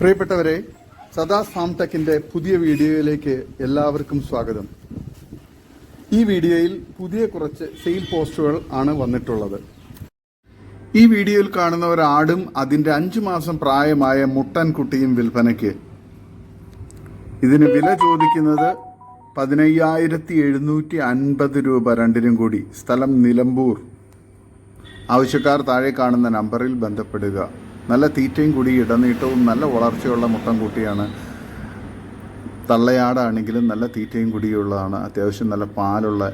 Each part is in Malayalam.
പ്രിയപ്പെട്ടവരെ സദാ ഫാം ടെക്കിന്റെ പുതിയ വീഡിയോയിലേക്ക് എല്ലാവർക്കും സ്വാഗതം. ഈ വീഡിയോയിൽ പുതിയ കുറച്ച് സെയിൽ പോസ്റ്റുകൾ ആണ് വന്നിട്ടുള്ളത്. ഈ വീഡിയോയിൽ കാണുന്ന ഒരാടും അതിന്റെ അഞ്ചു മാസം പ്രായമായ മുട്ടൻ കുട്ടിയും വിൽപ്പനയ്ക്ക്. ഇതിന് വില ചോദിക്കുന്നത് പതിനയ്യായിരത്തി എഴുന്നൂറ്റി അൻപത് രൂപ രണ്ടിനും കൂടി. സ്ഥലം നിലമ്പൂർ. ആവശ്യക്കാർ താഴെ കാണുന്ന നമ്പറിൽ ബന്ധപ്പെടുക. നല്ല തീറ്റയും കൂടി ഇടനീട്ടവും നല്ല വളർച്ചയുള്ള മുട്ടം കൂട്ടിയാണ്. തള്ളയാടാണെങ്കിലും നല്ല തീറ്റയും കുടിയുള്ളതാണ്. അത്യാവശ്യം നല്ല പാലുള്ള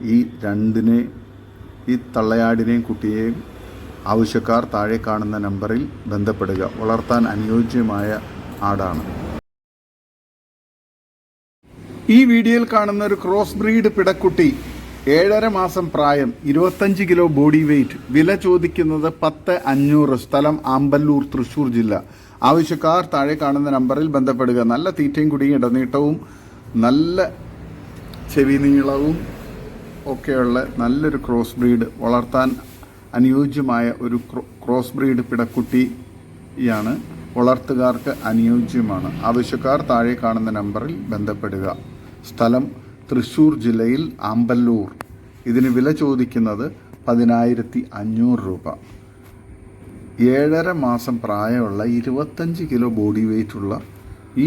ഈ രണ്ടിനെ ഈ തള്ളയാടിനെയും കുട്ടിയെയും ആവശ്യക്കാർ താഴെ കാണുന്ന നമ്പറിൽ ബന്ധപ്പെടുക. വളർത്താൻ അനുയോജ്യമായ ആടാണ്. ഈ വീഡിയോയിൽ കാണുന്ന ഒരു ക്രോസ് ബ്രീഡ് പിടക്കുട്ടി ഏഴര മാസം പ്രായം ഇരുപത്തഞ്ച് കിലോ ബോഡി വെയ്റ്റ് വില ചോദിക്കുന്നത് പത്ത് അഞ്ഞൂറ്. സ്ഥലം ആമ്പല്ലൂർ തൃശൂർ ജില്ല. ആവശ്യക്കാർ താഴെ കാണുന്ന നമ്പറിൽ ബന്ധപ്പെടുക. നല്ല തീറ്റയും കുടിയും ഇടനീട്ടവും നല്ല ചെവി നീളവും ഒക്കെയുള്ള നല്ലൊരു ക്രോസ് ബ്രീഡ് വളർത്താൻ അനുയോജ്യമായ ഒരു ക്രോ- ക്രോസ് ബ്രീഡ് പിടക്കുട്ടിയാണ് വളർത്തുകാർക്ക് അനുയോജ്യമാണ്. ആവശ്യക്കാർ താഴെ കാണുന്ന നമ്പറിൽ ബന്ധപ്പെടുക. സ്ഥലം തൃശ്ശൂർ ജില്ലയിൽ ആമ്പല്ലൂർ ഇതിന് വില ചോദിക്കുന്നത് പതിനായിരത്തി അഞ്ഞൂറ് രൂപ. ഏഴര മാസം പ്രായമുള്ള ഇരുപത്തഞ്ച് കിലോ ബോഡി വെയ്റ്റുള്ള ഈ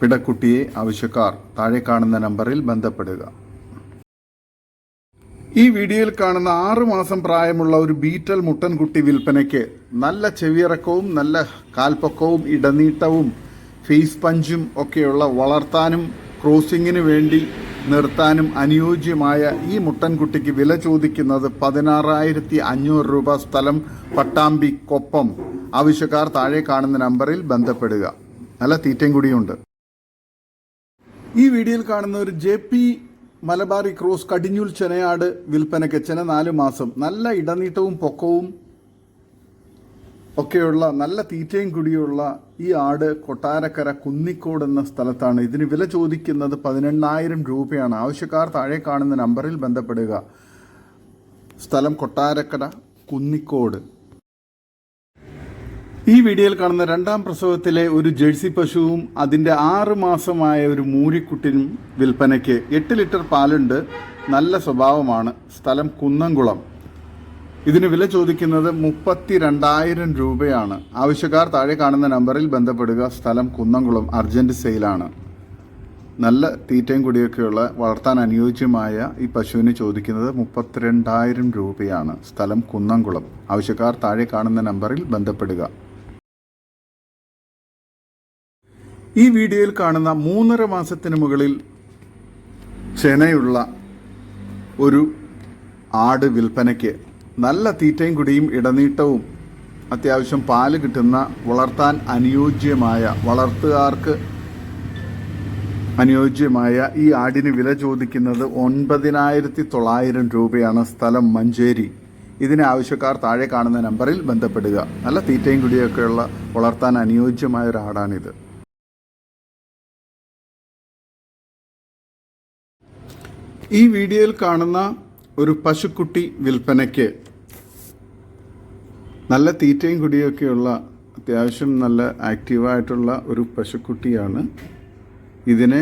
പിടക്കുട്ടിയെ ആവശ്യക്കാർ താഴെ കാണുന്ന നമ്പറിൽ ബന്ധപ്പെടുക. ഈ വീഡിയോയിൽ കാണുന്ന ആറു മാസം പ്രായമുള്ള ഒരു ബീറ്റൽ മുട്ടൻകുട്ടി വിൽപ്പനയ്ക്ക് നല്ല ചെവിയിറക്കവും നല്ല കാൽപ്പൊക്കവും ഇടനീട്ടവും ഫേസ് പഞ്ചും ഒക്കെയുള്ള വളർത്താനും ക്രോസിങ്ങിന് വേണ്ടി നിർത്താനും അനുയോജ്യമായ ഈ മുട്ടൻകുട്ടിക്ക് വില ചോദിക്കുന്നത് പതിനാറായിരത്തി അഞ്ഞൂറ് രൂപ സ്ഥലം പട്ടാമ്പി കൊപ്പം ആവശ്യക്കാർ താഴെ കാണുന്ന നമ്പറിൽ ബന്ധപ്പെടുക. നല്ല തീറ്റയും കൂടിയുണ്ട്. ഈ വീഡിയോയിൽ കാണുന്ന ഒരു ജെ പി മലബാറി ക്രോസ് കടിഞ്ഞൂൽ ചെനയാട് വിൽപ്പനയ്ക്ക് ചെന നാല് മാസം. നല്ല ഇടനീട്ടവും പൊക്കവും ഒക്കെയുള്ള നല്ല തീറ്റയും കുടിയുള്ള ഈ ആട് കൊട്ടാരക്കര കുന്നിക്കോട് എന്ന സ്ഥലത്താണ്. ഇതിന് വില ചോദിക്കുന്നത് പതിനെണ്ണായിരം രൂപയാണ്. ആവശ്യക്കാർ താഴെ കാണുന്ന നമ്പറിൽ ബന്ധപ്പെടുക. സ്ഥലം കൊട്ടാരക്കര കുന്നിക്കോട്. ഈ വീഡിയോയിൽ കാണുന്ന രണ്ടാം പ്രസവത്തിലെ ഒരു ജേഴ്സി പശുവും അതിന്റെ ആറ് മാസമായ ഒരു മൂരിക്കുട്ടിനും വിൽപ്പനയ്ക്ക് എട്ട് ലിറ്റർ പാലുണ്ട്. നല്ല സ്വഭാവമാണ്. സ്ഥലം കുന്നംകുളം. ഇതിന് വില ചോദിക്കുന്നത് മുപ്പത്തി രണ്ടായിരം രൂപയാണ്. ആവശ്യക്കാർ താഴെ കാണുന്ന നമ്പറിൽ ബന്ധപ്പെടുക. സ്ഥലം കുന്നംകുളം അർജന്റ് സെയിലാണ്. നല്ല തീറ്റയും കുടിയൊക്കെയുള്ള വളർത്താൻ അനുയോജ്യമായ ഈ പശുവിന് ചോദിക്കുന്നത് മുപ്പത്തിരണ്ടായിരം രൂപയാണ്. സ്ഥലം കുന്നംകുളം. ആവശ്യക്കാർ താഴെ കാണുന്ന നമ്പറിൽ ബന്ധപ്പെടുക. ഈ വീഡിയോയിൽ കാണുന്ന മൂന്നര മാസത്തിന് മുകളിൽ ചെനയുള്ള ഒരു ആട് വിൽപ്പനയ്ക്ക് നല്ല തീറ്റയും കുടിയും ഇടനീട്ടവും അത്യാവശ്യം പാൽ കിട്ടുന്ന വളർത്താൻ അനുയോജ്യമായ വളർത്തുകാർക്ക് അനുയോജ്യമായ ഈ ആടിന് വില ചോദിക്കുന്നത് ഒൻപതിനായിരത്തി തൊള്ളായിരം രൂപയാണ് സ്ഥലം മഞ്ചേരി. ഇതിന് ആവശ്യക്കാർ താഴെ കാണുന്ന നമ്പറിൽ ബന്ധപ്പെടുക. നല്ല തീറ്റയും കുടിയൊക്കെയുള്ള വളർത്താൻ അനുയോജ്യമായ ഒരു ആടാണിത്. ഈ വീഡിയോയിൽ കാണുന്ന ഒരു പശുക്കുട്ടി വിൽപ്പനയ്ക്ക് നല്ല തീറ്റയും കുടിയൊക്കെയുള്ള അത്യാവശ്യം നല്ല ആക്റ്റീവായിട്ടുള്ള ഒരു പശുക്കുട്ടിയാണ്. ഇതിനെ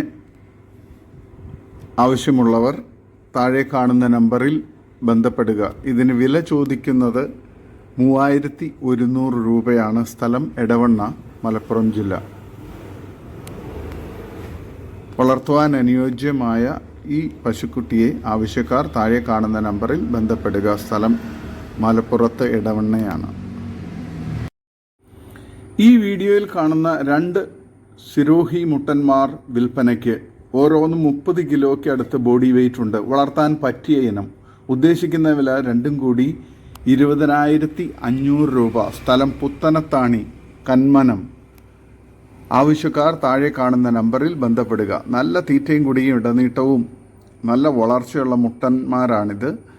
ആവശ്യമുള്ളവർ താഴെ കാണുന്ന നമ്പറിൽ ബന്ധപ്പെടുക. ഇതിന് വില ചോദിക്കുന്നത് മൂവായിരത്തി ഒരുന്നൂറ് രൂപയാണ്. സ്ഥലം എടവണ്ണ മലപ്പുറം ജില്ല. വളർത്തുവാൻ അനുയോജ്യമായ ഈ പശുക്കുട്ടിയെ ആവശ്യക്കാർ താഴെ കാണുന്ന നമ്പറിൽ ബന്ധപ്പെടുക. സ്ഥലം മലപ്പുറത്ത് ഇടവണ്ണയാണ് ഈ വീഡിയോയിൽ കാണുന്ന രണ്ട് സിരോഹി മുട്ടന്മാർ വിൽപ്പനയ്ക്ക് ഓരോന്നും മുപ്പത് കിലോയ്ക്ക് അടുത്ത് ബോഡി വെയിറ്റ് ഉണ്ട്. വളർത്താൻ പറ്റിയ ഇനം. ഉദ്ദേശിക്കുന്ന വില രണ്ടും കൂടി ഇരുപതിനായിരത്തി അഞ്ഞൂറ് രൂപ. സ്ഥലം പുത്തനത്താണി കന്മനം. ആവശ്യക്കാർ താഴെ കാണുന്ന നമ്പറിൽ ബന്ധപ്പെടുക. നല്ല തീറ്റയും കുടിയും ഇടനീട്ടവും നല്ല വളർച്ചയുള്ള മുട്ടന്മാരാണിത്.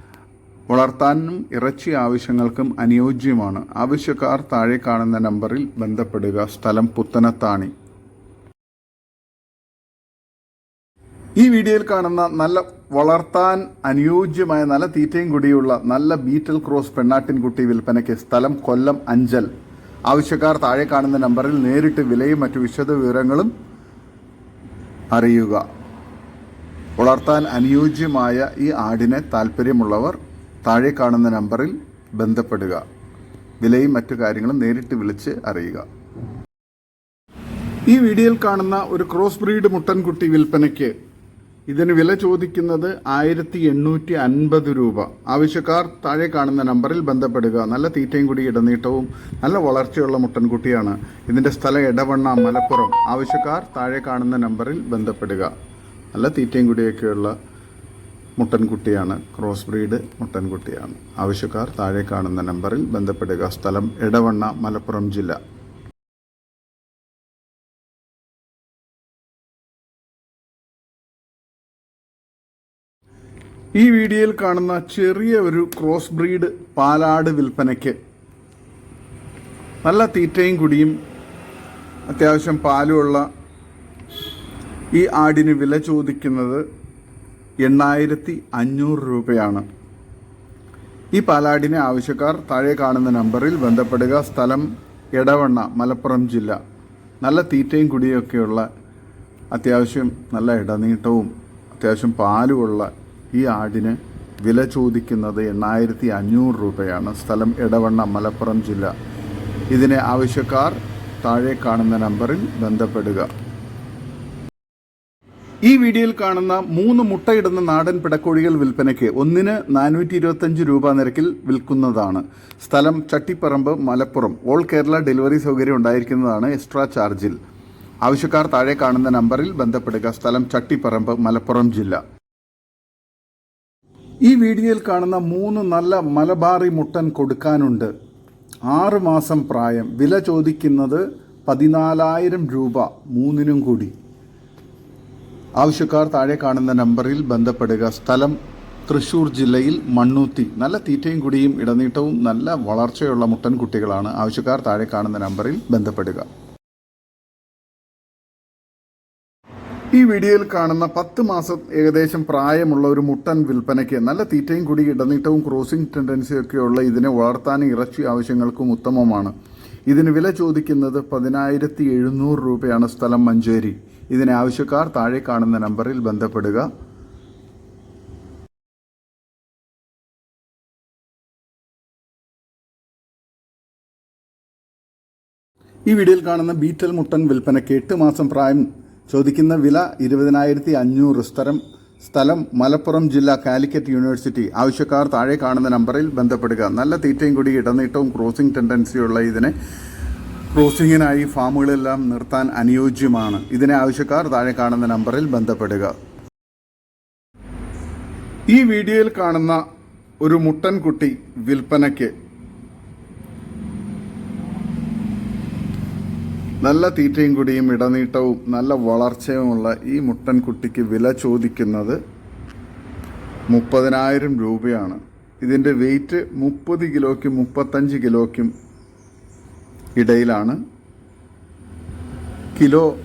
വളർത്താനും ഇറച്ചി ആവശ്യങ്ങൾക്കും അനുയോജ്യമാണ്. ആവശ്യക്കാർ താഴെ കാണുന്ന നമ്പറിൽ ബന്ധപ്പെടുക. സ്ഥലം പുത്തനത്താണി. ഈ വീഡിയോയിൽ കാണുന്ന നല്ല വളർത്താൻ അനുയോജ്യമായ നല്ല തീറ്റയും കൂടിയുള്ള നല്ല ബീറ്റൽ ക്രോസ് പെണ്ണാട്ടിൻകുട്ടി വിൽപ്പനയ്ക്ക് സ്ഥലം കൊല്ലം അഞ്ചൽ. ആവശ്യക്കാർ താഴെ കാണുന്ന നമ്പറിൽ നേരിട്ട് വിലയും മറ്റു വിശദ വിവരങ്ങളും അറിയുക. വളർത്താൻ അനുയോജ്യമായ ഈ ആടിനെ താല്പര്യമുള്ളവർ താഴെ കാണുന്ന നമ്പറിൽ ബന്ധപ്പെടുക. വിലയും മറ്റു കാര്യങ്ങളും നേരിട്ട് വിളിച്ച് അറിയുക. ഈ വീഡിയോയിൽ കാണുന്ന ഒരു ക്രോസ് ബ്രീഡ് മുട്ടൻകുട്ടി വിൽപ്പനയ്ക്ക് ഇതിന് വില ചോദിക്കുന്നത് ആയിരത്തി എണ്ണൂറ്റി അൻപത് രൂപ. ആവശ്യക്കാർ താഴെ കാണുന്ന നമ്പറിൽ ബന്ധപ്പെടുക. നല്ല തീറ്റയും കൂടി ഇടനീട്ടവും നല്ല വളർച്ചയുള്ള മുട്ടൻകുട്ടിയാണ്. ഇതിന്റെ സ്ഥലം ഇടവണ്ണ മലപ്പുറം. ആവശ്യക്കാർ താഴെ കാണുന്ന നമ്പറിൽ ബന്ധപ്പെടുക. നല്ല തീറ്റയും കൂടിയൊക്കെയുള്ള മുട്ടൻകുട്ടിയാണ്. Cross breed മുട്ടൻകുട്ടിയാണ്. ആവശ്യക്കാർ താഴെ കാണുന്ന നമ്പറിൽ ബന്ധപ്പെടുക. സ്ഥലം എടവണ്ണ മലപ്പുറം ജില്ല. ഈ വീഡിയോയിൽ കാണുന്ന ചെറിയ ഒരു ക്രോസ് ബ്രീഡ് പാലാട് വിൽപ്പനയ്ക്ക്. നല്ല തീറ്റയും കുടിയും അത്യാവശ്യം പാലുമുള്ള ഈ ആടിന് വില ചോദിക്കുന്നത് എണ്ണായിരത്തി അഞ്ഞൂറ് രൂപയാണ്. ഈ പാലാടിനെ ആവശ്യക്കാർ താഴെ കാണുന്ന നമ്പറിൽ ബന്ധപ്പെടുക. സ്ഥലം എടവണ്ണ മലപ്പുറം ജില്ല. നല്ല തീറ്റയും കുടിയൊക്കെയുള്ള അത്യാവശ്യം നല്ല ഇടനീട്ടവും അത്യാവശ്യം പാലുമുള്ള ഈ ആടിന് വില ചോദിക്കുന്നത് എണ്ണായിരത്തി അഞ്ഞൂറ് രൂപയാണ്. സ്ഥലം എടവണ്ണ മലപ്പുറം ജില്ല. ഇതിനെ ആവശ്യക്കാർ താഴെ കാണുന്ന നമ്പറിൽ ബന്ധപ്പെടുക. ഈ വീഡിയോയിൽ കാണുന്ന മൂന്ന് മുട്ടയിടുന്ന നാടൻ പിടക്കോഴികൾ വിൽപ്പനയ്ക്ക് ഒന്നിന് നാനൂറ്റി ഇരുപത്തഞ്ച് രൂപ നിരക്കിൽ വിൽക്കുന്നതാണ്. സ്ഥലം ചട്ടിപ്പറമ്പ് മലപ്പുറം. ഓൾ കേരള ഡെലിവറി സൗകര്യം ഉണ്ടായിരിക്കുന്നതാണ് എക്സ്ട്രാ ചാർജിൽ. ആവശ്യക്കാർ താഴെ കാണുന്ന നമ്പറിൽ ബന്ധപ്പെടുക. സ്ഥലം ചട്ടിപ്പറമ്പ് മലപ്പുറം ജില്ല. ഈ വീഡിയോയിൽ കാണുന്ന മൂന്ന് നല്ല മലബാറി മുട്ടൻ കൊടുക്കാനുണ്ട്. ആറ് മാസം പ്രായം. വില ചോദിക്കുന്നത് പതിനാലായിരം രൂപ. മൂന്നിനും കൂടി. ആവശ്യക്കാർ താഴെ കാണുന്ന നമ്പറിൽ ബന്ധപ്പെടുക. സ്ഥലം തൃശൂർ ജില്ലയിൽ മണ്ണൂത്തി. നല്ല തീറ്റയും കുടിയും ഇടനീട്ടവും നല്ല വളർച്ചയുള്ള മുട്ടൻ കുട്ടികളാണ്. ആവശ്യക്കാർ താഴെ കാണുന്ന നമ്പറിൽ ബന്ധപ്പെടുക. ഈ വീഡിയോയിൽ കാണുന്ന പത്ത് മാസം ഏകദേശം പ്രായമുള്ള ഒരു മുട്ടൻ വിൽപ്പനയ്ക്ക് നല്ല തീറ്റയും കുടി ഇടനീട്ടവും ക്രോസിംഗ് ടെൻഡൻസിയൊക്കെയുള്ള ഇതിനെ വളർത്താനും ഇറച്ചി ആവശ്യങ്ങൾക്കും ഉത്തമമാണ്. ഇതിന് വില ചോദിക്കുന്നത് പതിനായിരത്തി എഴുന്നൂറ് രൂപയാണ് സ്ഥലം മഞ്ചേരി. ഇതിന് ആവശ്യക്കാർ താഴെ കാണുന്ന നമ്പറിൽ ബന്ധപ്പെടുക. ഈ വീഡിയോയിൽ കാണുന്ന ബീറ്റൽ മുട്ടൻ വിൽപ്പനയ്ക്ക് എട്ട് മാസം പ്രായം ചോദിക്കുന്ന വില ഇരുപതിനായിരത്തി അഞ്ഞൂറ് സ്ഥലം. സ്ഥലം മലപ്പുറം ജില്ല കാലിക്കറ്റ് യൂണിവേഴ്സിറ്റി. ആവശ്യക്കാർ താഴെ കാണുന്ന നമ്പറിൽ ബന്ധപ്പെടുക. നല്ല തീറ്റയും കൂടി ഇടനീട്ടവും ക്രോസിംഗ് ടെൻഡൻസിയുള്ള ഇതിനെ ക്രോസിങ്ങിനായി ഫാമുകളെല്ലാം നിർത്താൻ അനുയോജ്യമാണ്. ഇതിനെ ആവശ്യക്കാർ താഴെ കാണുന്ന നമ്പറിൽ ബന്ധപ്പെടുക. ഈ വീഡിയോയിൽ കാണുന്ന ഒരു മുട്ടൻകുട്ടി വിൽപ്പനയ്ക്ക് നല്ല തീറ്റയും കുടിയും ഇടനീട്ടവും നല്ല വളർച്ചയുമുള്ള ഈ മുട്ടൻകുട്ടിക്ക് വില ചോദിക്കുന്നത് മുപ്പതിനായിരം രൂപയാണ്. ഇതിന്റെ വെയിറ്റ് മുപ്പത് കിലോയ്ക്കും മുപ്പത്തഞ്ച് കിലോയ്ക്കും ഇടയിലാണ്. കിലോ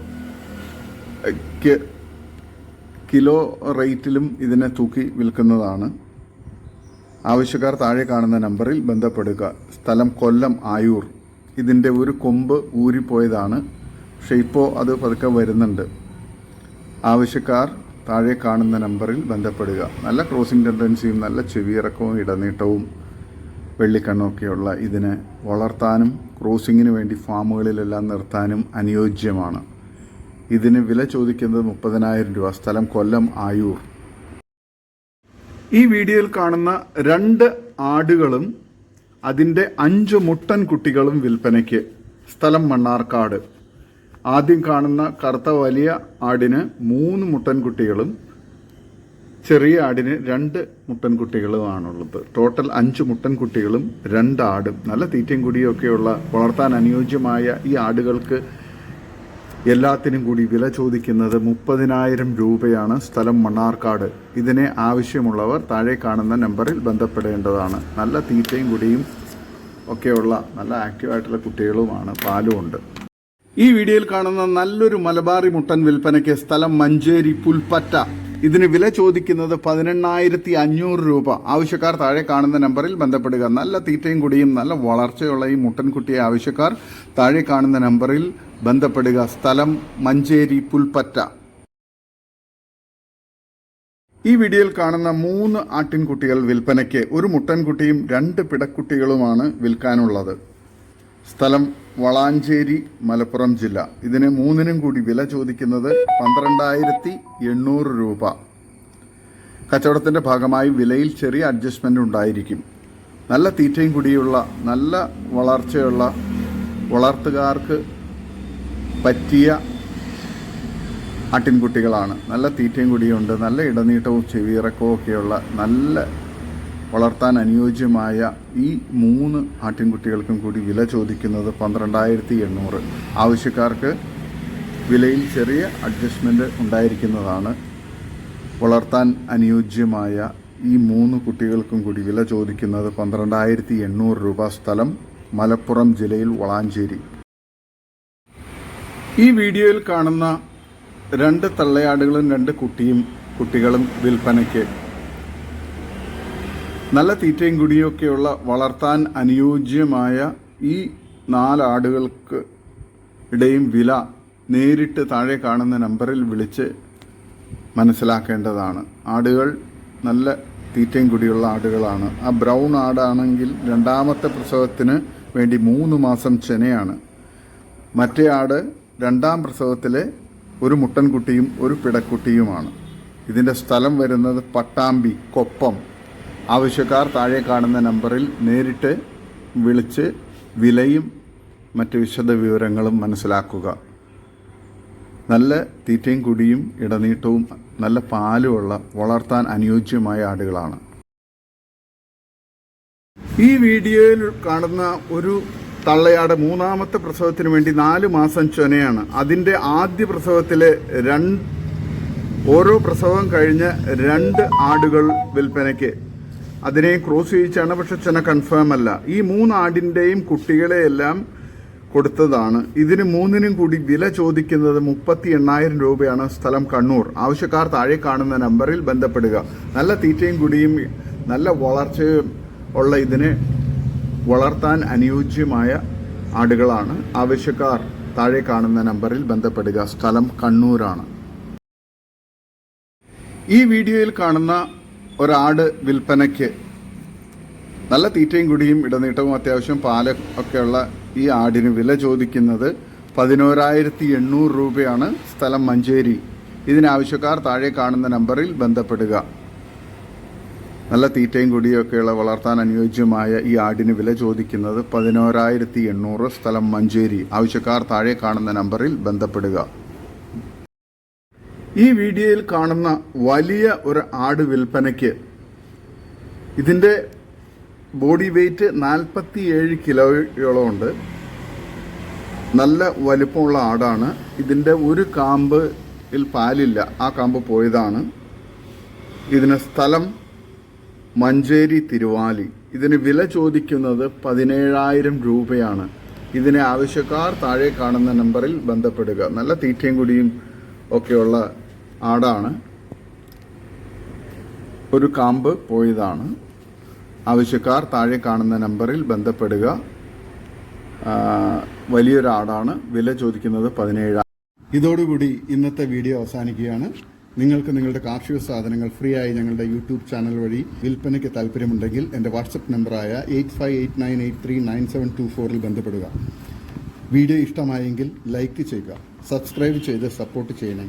കിലോ റേറ്റിലും ഇതിനെ തൂക്കി വിൽക്കുന്നതാണ്. ആവശ്യക്കാർ താഴെ കാണുന്ന നമ്പറിൽ ബന്ധപ്പെടുക. സ്ഥലം കൊല്ലം ആയൂർ. ഇതിന്റെ ഒരു കൊമ്പ് ഊരിപ്പോയതാണ്. പക്ഷേ ഇപ്പോൾ അത് പതുക്കെ വരുന്നുണ്ട്. ആവശ്യക്കാർ താഴെ കാണുന്ന നമ്പറിൽ ബന്ധപ്പെടുക. നല്ല ക്രോസിംഗ് ടെൻഡൻസിയും നല്ല ചെവിയിറക്കവും ഇടനീട്ടവും വെള്ളിക്കണ്ണൊക്കെയുള്ള ഇതിനെ വളർത്താനും ക്രോസിങ്ങിന് വേണ്ടി ഫാമുകളിലെല്ലാം നിർത്താനും അനുയോജ്യമാണ്. ഇതിന് വില ചോദിക്കുന്നത് മുപ്പതിനായിരം രൂപ. സ്ഥലം കൊല്ലം ആയൂർ. ഈ വീഡിയോയിൽ കാണുന്ന രണ്ട് ആടുകളും അതിന്റെ അഞ്ച് മുട്ടൻ കുട്ടികളും വിൽപ്പനയ്ക്ക്. സ്ഥലം മണ്ണാർക്കാട്. ആദ്യം കാണുന്ന കറുത്ത വലിയ ആടിന് മൂന്ന് മുട്ടൻ കുട്ടികളും ചെറിയ ആടിന് രണ്ട് മുട്ടൻകുട്ടികളുമാണുള്ളത്. ടോട്ടൽ അഞ്ച് മുട്ടൻകുട്ടികളും രണ്ട് ആടും. നല്ല തീറ്റയും കുടിയൊക്കെയുള്ള വളർത്താൻ അനുയോജ്യമായ ഈ ആടുകൾക്ക് എല്ലാത്തിനും കൂടി വില ചോദിക്കുന്നത് മുപ്പതിനായിരം രൂപയാണ്. സ്ഥലം മണ്ണാർക്കാട്. ഇതിനെ ആവശ്യമുള്ളവർ താഴെ കാണുന്ന നമ്പറിൽ ബന്ധപ്പെടേണ്ടതാണ്. നല്ല തീറ്റയും കുടിയും ഒക്കെയുള്ള നല്ല ആക്റ്റീവായിട്ടുള്ള കുട്ടികളുമാണ്. പാലുമുണ്ട് ഈ വീഡിയോയിൽ കാണുന്ന നല്ലൊരു മലബാറി മുട്ടൻ വിൽപ്പനയ്ക്ക് സ്ഥലം മഞ്ചേരി പുൽപ്പറ്റ. ഇതിന് വില ചോദിക്കുന്നത് പതിനെണ്ണായിരത്തി അഞ്ഞൂറ് രൂപ. ആവശ്യക്കാർ താഴെ കാണുന്ന നമ്പറിൽ ബന്ധപ്പെടുക. നല്ല തീറ്റയും കുടിയും നല്ല വളർച്ചയുള്ള ഈ മുട്ടൻകുട്ടിയെ ആവശ്യക്കാർ താഴെ കാണുന്ന നമ്പറിൽ ബന്ധപ്പെടുക. സ്ഥലം മഞ്ചേരി പുൽപ്പറ്റ. ഈ വീഡിയോയിൽ കാണുന്ന മൂന്ന് ആട്ടിൻകുട്ടികൾ വിൽപ്പനയ്ക്ക് ഒരു മുട്ടൻകുട്ടിയും രണ്ട് പിടക്കുട്ടികളുമാണ് വിൽക്കാനുള്ളത്. സ്ഥലം വളാഞ്ചേരി മലപ്പുറം ജില്ല. ഇതിന് മൂന്നിനും കൂടി വില ചോദിക്കുന്നത് പന്ത്രണ്ടായിരത്തി എണ്ണൂറ് രൂപ. കച്ചവടത്തിന്റെ ഭാഗമായി വിലയിൽ ചെറിയ അഡ്ജസ്റ്റ്മെന്റ് ഉണ്ടായിരിക്കും. നല്ല തീറ്റയും കൂടിയുള്ള നല്ല വളർച്ചയുള്ള വളർത്തുകാർക്ക് പറ്റിയ ആട്ടിൻകുട്ടികളാണ്. നല്ല തീറ്റയും കൂടിയുണ്ട് നല്ല ഇടനീട്ടവും ചെവിയിറക്കവും ഒക്കെയുള്ള നല്ല വളർത്താൻ അനുയോജ്യമായ ഈ മൂന്ന് ആട്ടിൻകുട്ടികൾക്കും കൂടി വില ചോദിക്കുന്നത് പന്ത്രണ്ടായിരത്തി എണ്ണൂറ് ആവശ്യക്കാർക്ക് വിലയിൽ ചെറിയ അഡ്ജസ്റ്റ്മെന്റ് ഉണ്ടായിരിക്കുന്നതാണ് വളർത്താൻ അനുയോജ്യമായ ഈ മൂന്ന് കുട്ടികൾക്കും കൂടി വില ചോദിക്കുന്നത് പന്ത്രണ്ടായിരത്തി എണ്ണൂറ് രൂപ സ്ഥലം മലപ്പുറം ജില്ലയിൽ വളാഞ്ചേരി. ഈ വീഡിയോയിൽ കാണുന്ന രണ്ട് തള്ളയാടുകളും രണ്ട് കുട്ടിയും കുട്ടികളും വിൽപ്പനയ്ക്ക് നല്ല തീറ്റയും കുടിയൊക്കെയുള്ള വളർത്താൻ അനുയോജ്യമായ ഈ നാലാടുകൾക്ക് ഇടയും വില നേരിട്ട് താഴെ കാണുന്ന നമ്പറിൽ വിളിച്ച് മനസ്സിലാക്കേണ്ടതാണ്. ആടുകൾ നല്ല തീറ്റയും കുടിയുള്ള ആടുകളാണ്. ആ ബ്രൗൺ ആടാണെങ്കിൽ രണ്ടാമത്തെ പ്രസവത്തിന് വേണ്ടി മൂന്ന് മാസം ചെനയാണ്. മറ്റേ ആട് രണ്ടാം പ്രസവത്തിലെ ഒരു മുട്ടൻകുട്ടിയും ഒരു പിടക്കുട്ടിയുമാണ്. ഇതിന്റെ സ്ഥലം വരുന്നത് പട്ടാമ്പി കൊപ്പം. ആവശ്യക്കാർ താഴെ കാണുന്ന നമ്പറിൽ നേരിട്ട് വിളിച്ച് വിലയും മറ്റ് വിശദ വിവരങ്ങളും മനസ്സിലാക്കുക. നല്ല തീറ്റയും കുടിയും ഇടനീട്ടവും നല്ല പാലുമുള്ള വളർത്താൻ അനുയോജ്യമായ ആടുകളാണ്. ഈ വീഡിയോയിൽ കാണുന്ന ഒരു തള്ളയാട് മൂന്നാമത്തെ പ്രസവത്തിന് വേണ്ടി നാല് മാസം ചൊനയാണ്. അതിന്റെ ആദ്യ പ്രസവത്തിലെ രണ്ട് ഓരോ പ്രസവം കഴിഞ്ഞ് രണ്ട് ആടുകൾ വിൽപ്പനയ്ക്ക് അതിനെ ക്രോസ് ചെയ്യിച്ചാണ് പക്ഷെ ചെന കൺഫേം അല്ല. ഈ മൂന്ന് ആടിന്റെയും കുട്ടികളെയെല്ലാം കൊടുത്തതാണ്. ഇതിന് മൂന്നിനും കൂടി വില ചോദിക്കുന്നത് മുപ്പത്തി എണ്ണായിരം രൂപയാണ് സ്ഥലം കണ്ണൂർ. ആവശ്യക്കാർ താഴെ കാണുന്ന നമ്പറിൽ ബന്ധപ്പെടുക. നല്ല തീറ്റയും കുടിയും നല്ല വളർച്ചയും ഉള്ള ഇതിനെ വളർത്താൻ അനുയോജ്യമായ ആടുകളാണ്. ആവശ്യക്കാർ താഴെ കാണുന്ന നമ്പറിൽ ബന്ധപ്പെടുക. സ്ഥലം കണ്ണൂരാണ്. ഈ വീഡിയോയിൽ കാണുന്ന ഒരാട് വിൽപ്പനയ്ക്ക് നല്ല തീറ്റയും കുടിയും ഇടനീട്ടവും അത്യാവശ്യം പാല ഒക്കെയുള്ള ഈ ആടിന് വില ചോദിക്കുന്നത് പതിനോരായിരത്തി എണ്ണൂറ് രൂപയാണ് സ്ഥലം മഞ്ചേരി. ഇതിനാവശ്യക്കാർ താഴെ കാണുന്ന നമ്പറിൽ ബന്ധപ്പെടുക. നല്ല തീറ്റയും കുടിയും ഒക്കെയുള്ള വളർത്താൻ അനുയോജ്യമായ ഈ ആടിന് വില ചോദിക്കുന്നത് പതിനോരായിരത്തി എണ്ണൂറ് സ്ഥലം മഞ്ചേരി. ആവശ്യക്കാർ താഴെ കാണുന്ന നമ്പറിൽ ബന്ധപ്പെടുക. ഈ വീഡിയോയിൽ കാണുന്ന വലിയ ഒരു ആട് വിൽപ്പനയ്ക്ക് ഇതിന്റെ ബോഡി വെയ്റ്റ് നാൽപ്പത്തി ഏഴ് കിലോയോളം ഉണ്ട് നല്ല വലിപ്പമുള്ള ആടാണ്. ഇതിന്റെ ഒരു കാമ്പിൽ പാലില്ല. ആ കാമ്പ് പോയതാണ്. ഇതിന് സ്ഥലം മഞ്ചേരി തിരുവാലി. ഇതിന് വില ചോദിക്കുന്നത് പതിനേഴായിരം രൂപയാണ്. ഇതിനെ ആവശ്യക്കാർ താഴെ കാണുന്ന നമ്പറിൽ ബന്ധപ്പെടുക. നല്ല തീറ്റയും കുടിയും ഒക്കെയുള്ള ആടാണ്. ഒരു കാമ്പ് പോയതാണ്. ആവശ്യക്കാർ താഴെ കാണുന്ന നമ്പറിൽ ബന്ധപ്പെടുക. വലിയൊരു വലിയൊരാടാണ് വില ചോദിക്കുന്നത് പതിനേഴ് ഇതോടുകൂടി ഇന്നത്തെ വീഡിയോ അവസാനിക്കുകയാണ്. നിങ്ങൾക്ക് നിങ്ങളുടെ കാർഷിക സാധനങ്ങൾ ഫ്രീ ആയി ഞങ്ങളുടെ യൂട്യൂബ് ചാനൽ വഴി വിൽപ്പനയ്ക്ക് താല്പര്യമുണ്ടെങ്കിൽ എന്റെ വാട്സപ്പ് നമ്പറായ eight five eight nine eight three nine seven two ഫോറിൽ ബന്ധപ്പെടുക. വീഡിയോ ഇഷ്ടമായെങ്കിൽ ലൈക്ക് ചെയ്യുക സബ്സ്ക്രൈബ് ചെയ്ത് സപ്പോർട്ട് ചെയ്യണേ.